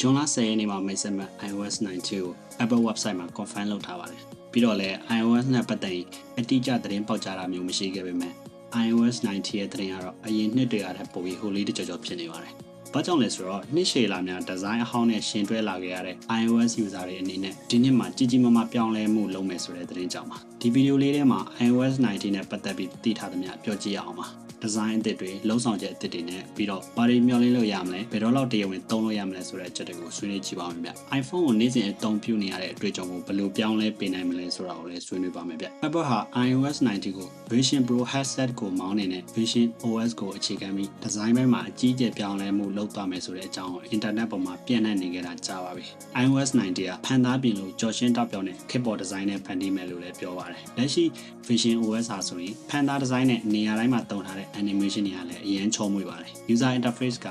ဂျွန်လ10ရက်နေ့မှာမိတ်ဆက်မဲ့ iOS 9ကို Apple website မှာ confirm လုပ်ထားပါတယ်ပြီးတော့လည်း iOS နဲ့ပတ်သက်ရင်အတိအကျသတင်းပေါက်ကြားတာမျိုးမရှိခဲ့ပေမဲ့ iOS 9ရဲ့သတင်းကတော့အရင်နှစ်တွေကထက်ပိုပြီးဟိုလေးတကြောကြောဖြစ်နေပါတယ်။ဘာကြောင့်လဲဆိုတော့နှစ်ရှည်လာများဒီဇိုင်းအဟောင်းနဲ့ရှင်တွဲလာခဲ့ရတဲ့ iOS user တွေအနေနဲ့ဒီနှစ်မှာကြီးကြီးမားမားပြောင်းလဲမှုလုပ်မယ်ဆိုတဲ့သတင်းကြောင့်ပါ။ဒီဗီဒီယိုလေးထဲမှာ iOS 19နဲ့ပတ်သက်ပြီးသိထားသမျှပြောကြည့်ရအောင်ပါ။ ဒီဇိုင်းအသစ်တွေလုံဆောင်ချက်အသစ်တွေနဲ့ပြီးတော့ဘာတွေမျှော်လင့်လို့ရမလဲဘယ်တော့လောက်တရားဝင်သုံးလို့ရမလဲဆိုတဲ့အချက်တွေကိုဆွေးနွေးကြည့်ပါမယ်ဗျ iPhone ကိုနေ့စဉ်အသုံးပြုနေရတဲ့အတွေ့အကြုံကိုဘယ်လိုပြောင်းလဲပေးနိုင်မလဲဆိုတာကိုလည်းဆွေးနွေးပါမယ်ဗျ Apple ဟာ iOS 19ကို Vision Pro headset ကိုမောင်းနေတဲ့ Vision OS ကိုအခြေခံပြီးဒီဇိုင်းဘက်မှာအကြီးအကျယ်ပြောင်းလဲမှုလုပ်သွားမယ်ဆိုတဲ့အကြောင်းကို internet ပေါ်မှာပြန့်နှံ့နေကြတာကြားပါပြီ iOS 19ကဖန်သားပြင်လို့ကြော်ရှင်းတောက်ပြောင်းတဲ့ keyboard design နဲ့ဖန်တီးမယ်လို့လည်းပြောပါတယ်လက်ရှိ Vision OS ဟာဆိုရင်ဖန်သား design နဲ့နေရာတိုင်းမှာတုံထားတဲ့ animation တွေကလည်းအရင်ချုံမွေပါတယ် user interface က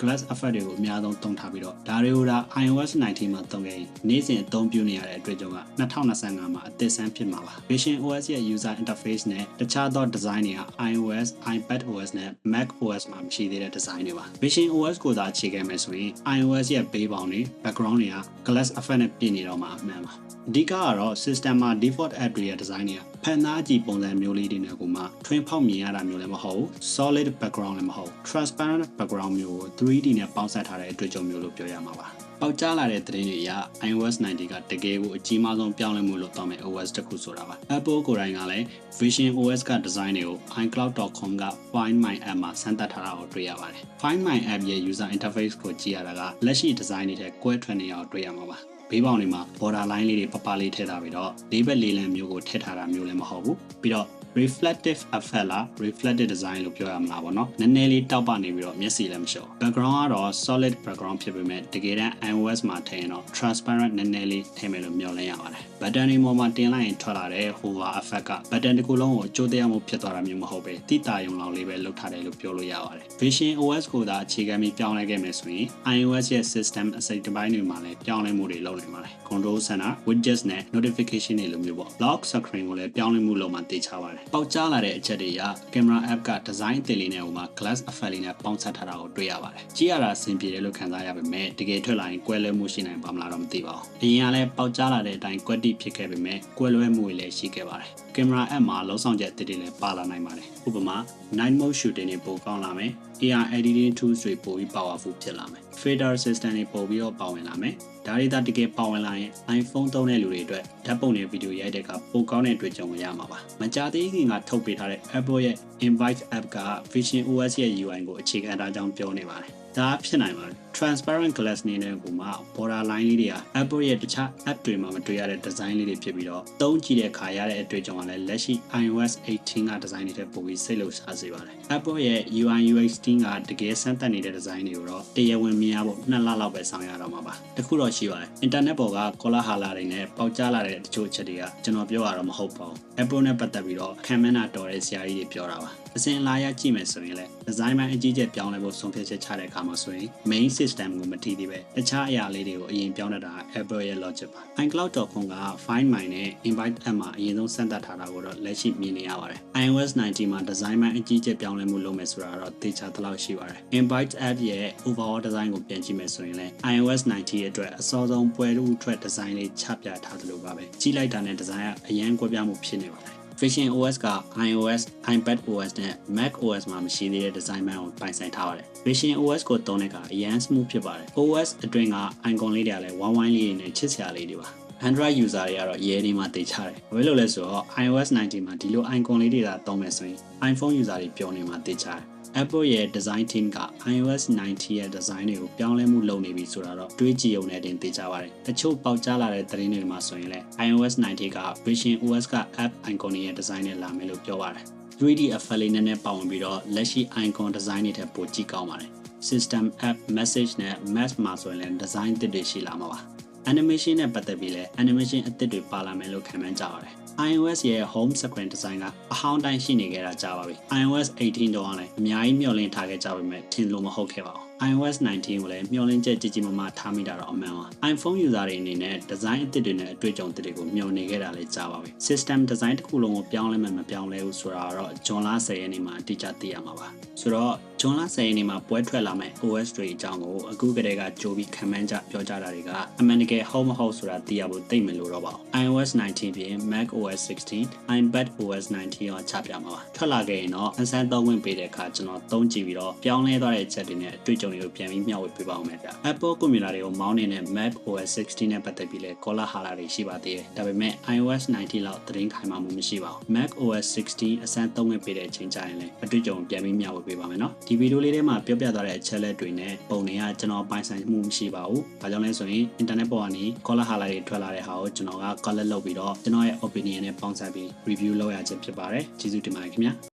glass effect တွေကိုအများဆုံးသုံးထားပြီးတော့ဒါတွေကိုဒါ iOS 19မှာသုံးခဲ့ရင်နေ့စဉ်အသုံးပြုနေရတဲ့အတွေ့အကြုံက2025မှာအသစ်ဆန်းဖြစ်မှာပါ Vision OS ရဲ့ user interface နဲ့တခြားသော design တွေက iOS, iPad OS နဲ့ Mac OS မှာမရှိသေးတဲ့ design တွေပါ Vision OS ကိုသာအခြေခံမယ်ဆိုရင် iOS ရဲ့ base ပေါင်းတွေ background တွေက glass effect နဲ့ပြင်နေတော့မှာအမှန်ပါအဓိကကတော့ system မှာ default app တွေရဲ့ design တွေကဖန်သားကြည့်ပုံစံမျိုးလေးတွေနဲ့ကိုမှထွင်းဖောက်မြင်ရတာမျိုးလည်းမဟုတ် solid background လည်းမဟုတ် transparent background မျိုးကို 3D နဲ့ပေါင်းစပ်ထားတဲ့အတွေ့အကြုံမျိုးလို့ပြောရမှာပါပေါက်ကြားလာတဲ့သတင်းတွေအရ iOS 90ကတကယ်ကိုအကြီးမားဆုံးပြောင်းလဲမှုလုပ်တော့မယ့် OS တစ်ခုဆိုတာပါ Apple ကိုယ်တိုင်ကလည်း Vision OS က design တွေကို iCloud.com က Find My App မှာစမ်းသပ်ထားတာကိုတွေ့ရပါတယ် Find My App ရဲ့ user interface ကိုကြည့်ရတာကလက်ရှိ design တွေထဲကွဲထွက်နေအောင်တွေ့ရမှာပါဘေးပေါင်တွေမှာ border line လေးတွေပပလေးထည့်ထားပြီးတော့လေးဘက်လေးလံမျိုးကိုထည့်ထားတာမျိုးလည်းမဟုတ်ဘူးပြီးတော့ reflective effect လား reflective design လို့ပြောရမှာပေါ့နော်နည်းနည်းလေးတောက်ပနေပြီးတော့မျက်စိလည်းမလျှော် background ကတော့ solid background ဖြစ်ပေမဲ့တကယ်တမ်း iOS မှာထည့်ရင်တော့ transparent နည်းနည်းလေးထည့်မယ်လို့မျှော်လင့်ရပါတယ် button တွေပေါ်မှာတင်လိုက်ရင်ထွက်လာတဲ့ hover effect က button တစ်ခုလုံးကိုအကျိုးတရားမှုဖြစ်သွားတာမျိုးမဟုတ်ပဲတိတာယုံလောင်လေးပဲလုပ်ထားတယ်လို့ပြောလို့ရပါတယ် Vision OS ကိုသာအခြေခံပြီးပြောင်းလဲခဲ့မယ်ဆိုရင် iOS ရဲ့ system အစိတ်တစ်ပိုင်းတွေမှာလည်းပြောင်းလဲမှုတွေလုပ်နိုင်ပါတယ် control center widgets နဲ့ notification တွေလိုမျိုးပေါ့ lock screen ကိုလည်းပြောင်းလဲမှုလုပ်မှသိချပါတယ်ပေါက်ကြားလာတဲ့အချက်တွေအရ camera app က design အသစ်လေးနဲ့ဟိုမှာ glass effect လေးနဲ့ပေါင်းစပ်ထားတာကိုတွေ့ရပါတယ်ကြည့်ရတာအဆင်ပြေတယ်လို့ခံစားရပေမဲ့တကယ်ထွက်လာရင်ကွဲလွဲမှုရှိနိုင်ပါမလားတော့မသိပါဘူးအရင်ကလည်းပေါက်ကြားလာတဲ့အတိုင်းကွက်တိဖြစ်ခဲ့ပေမဲ့ကွဲလွဲမှုတွေလည်းရှိခဲ့ပါတယ်ကင်မရာ app မှာလုံဆောင်ချက်အသစ်တွေလည်းပါလာနိုင်ပါတယ်ဥပမာ night mode shooting တွေပိုကောင်းလာမယ် AR editing tools တွေပိုပြီး powerful ဖြစ်လာမယ် fader system တွေပိုပြီးတော့ပါဝင်လာမယ်ဒါတွေသာတကယ်ပါဝင်လာရင် iPhone သုံးတဲ့လူတွေအတွက်ဓာတ်ပုံတွေဗီဒီယိုရိုက်တဲ့အခါပိုကောင်းတဲ့တွေ့ကြုံရမှာပါမကြသေးခင်ကထုတ်ပေးထားတဲ့ Apple ရဲ့ Invite app က Vision OS ရဲ့ UI ကိုအခြေခံထားကြောင်းပြောနေပါတယ် ဒါဖြစ်နိုင်ပါတယ် transparent glass နေနဲ့ကိုမှ border line လေးတွေက Apple ရဲ့တခြား app တွေမှာမတွေ့ရတဲ့ design လေးတွေဖြစ်ပြီးတော့သုံးကြည့်တဲ့အခါရတဲ့အတွေ့အကြုံကလည်းလက်ရှိ iOS 18က design တွေထက်ပိုပြီးစိတ်လှုပ်ရှားစေပါတယ် Apple ရဲ့ UI UX ကတကယ်စမ်းသပ်နေတဲ့ design တွေကိုတော့တရားဝင်မြင်ရဖို့နှစ်လလောက်ပဲဆောင်ရတော့မှာပါတခုတော့ရှိပါတယ် internet ပေါ်က color ဟာလာတွေနဲ့ပေါက်ကြားလာတဲ့တချို့အချက်တွေကကျွန်တော်ပြောရတော့မဟုတ်ပါဘူး Apple နဲ့ပတ်သက်ပြီးတော့ခံမန်းတာတော်တဲ့ဆရာကြီးတွေပြောတာပါ အစဉ်လာရကြည့်မယ်ဆိုရင်လည်း design ပိုင်းအကြီးကျယ်ပြောင်းလဲဖို့ဆုံးဖြတ်ချက်ချတဲ့အခါမှာဆိုရင် main system ကိုမထိသေးပဲတခြားအရာလေးတွေကိုအရင်ပြောင်းတတ်တာ Apple ရဲ့ logic ပါ iCloud.com က Find My နဲ့ Invite app မှာအရင်ဆုံးစမ်းသပ်ထားတာကိုတော့လက်ရှိမြင်နေရပါတယ် iOS 19မှာ design ပိုင်းအကြီးကျယ်ပြောင်းလဲမှုလုပ်မယ်ဆိုတာတော့သေချာသလောက်ရှိပါတယ် Invite app ရဲ့ overall design ကိုပြန်ကြည့်မယ်ဆိုရင်လည်း iOS 19ရဲ့အတွက်အစောဆုံးပွဲဥထွက် design လေးချပြထားသလိုပါပဲကြီးလိုက်တာနဲ့ design ကအရန်ကွဲပြားမှုဖြစ်နေပါတယ် Vision OS က iOS, iPad OS နဲ့ Mac OS မှာမရှိသေးတဲ့ design မှန်ကိုပိုင်ဆိုင်ထားပါတယ်။ Vision OS ကိုသုံးတဲ့အခါအရန် smooth ဖြစ်ပါတယ်။ OS အတွင်းက icon လေးတွေကလည်းဝိုင်းဝိုင်းလေးတွေနဲ့ချစ်စရာလေးတွေပါ။ Android user တွေကတော့ရဲနေမှသိချတယ်။ဘာလို့လဲဆိုတော့ iOS 19မှာဒီလို icon လေးတွေသာသုံးမယ်ဆိုရင် iPhone user တွေပျော်နေမှသိချတယ်။ Apple ရဲ့ design team က iOS 19ရဲ့ design တွေကိုပြောင်းလဲမှုလုပ်နေပြီဆိုတာတော့တွေးကြည့်ရုံနဲ့တင်သိကြပါတယ်။တချို့ပေါက်ကြားလာတဲ့သတင်းတွေမှာဆိုရင်လည်း iOS 19က Vision OS က app icon ရဲ့ design နဲ့လာမယ်လို့ပြောပါတယ်။ 3D effect လေးနည်းနည်းပါဝင်ပြီးတော့လက်ရှိ icon design တွေထက်ပိုကြည့်ကောင်းပါတယ်။ system app message နဲ့ maps မှာဆိုရင်လည်း design သစ်တွေရှိလာမှာပါ။ animation နဲ့ပတ်သက်ပြီးလည်း animation အသစ်တွေပါလာမယ်လို့ခံမှန်းကြပါတယ်။ iOS ရဲ့ home screen design ကအဟောင်းတိုင်းရှိနေခဲ့တာကြာပါပြီ။ iOS 18တော့လည်းအများကြီးမျှော်လင့်ထားခဲ့ကြပေမဲ့ထင်လို့မဟုတ်ခဲ့ပါဘူး။ iOS 19ကိုလည်းမျှော်လင့်ချက်ကြီးကြီးမားမားထားမိတာတော့အမှန်ပါ iPhone user တွေအနေနဲ့ design အသစ်တွေနဲ့အတွေ့အကြုံတွေကိုမျှော်နေခဲ့တာလည်းကြာပါပြီ system design တစ်ခုလုံးကိုပြောင်းလဲမှမပြောင်းလဲဘူးဆိုတာတော့ဂျွန်လ10ရက်နေ့မှာအတိအကျသိရမှာပါဆိုတော့ဂျွန်လ10ရက်နေ့မှာပွဲထွက်လာမယ့် OS တွေအကြောင်းကိုအခုကတည်းကကြိုပြီးခံမှန်းကြပြောကြတာတွေကအမှန်တကယ်ဟုတ်မဟုတ်ဆိုတာသိရဖို့သိမလို့တော့ပါဘူး iOS 19ပြင် Mac OS 16 iPad OS 19ရောချပြမှာပါထွက်လာခဲ့ရင်တော့အစမ်းသုံးဝင်ပေးတဲ့အခါကျွန်တော်သုံးကြည့်ပြီးတော့ပြောင်းလဲသွားတဲ့ချက်တွေနဲ့အတွေ့အကြုံတွေကိုပြန်ပြီးမျှဝေပေးပါအောင်မယ်ဗျ Apple ကွန်ပျူတာတွေကိုမောင်းနေတဲ့ Mac OS 16နဲ့ပတ်သက်ပြီးလဲကောလာဟာလာတွေရှိပါသေးတယ်ဒါပေမဲ့ iOS 19လောက်သတင်းခိုင်မာမှုမရှိပါဘူး Mac OS 16အစမ်းသုံးဝင်ပေးတဲ့အချိန်ကျရင်လည်းအတွေ့အကြုံပြန်ပြီးမျှဝေပေးပါမယ်နော်ဒီဗီဒီယိုလေးထဲမှာပြောပြသွားတဲ့အချက်လက်တွေနဲ့ပုံတွေကကျွန်တော်ပိုင်ဆိုင်မှုမရှိပါဘူး။ဘာကြောင့်လဲဆိုရင် internet ပေါ်ကနေ color highlight တွေထွက်လာတဲ့ဟာကိုကျွန်တော်က color လုပ်ပြီးတော့ကျွန်တော်ရဲ့ opinion နဲ့ပေါင်းစပ်ပြီး review လုပ်ရခြင်းဖြစ်ပါတယ်။ကျေးဇူးတင်ပါတယ်ခင်ဗျာ။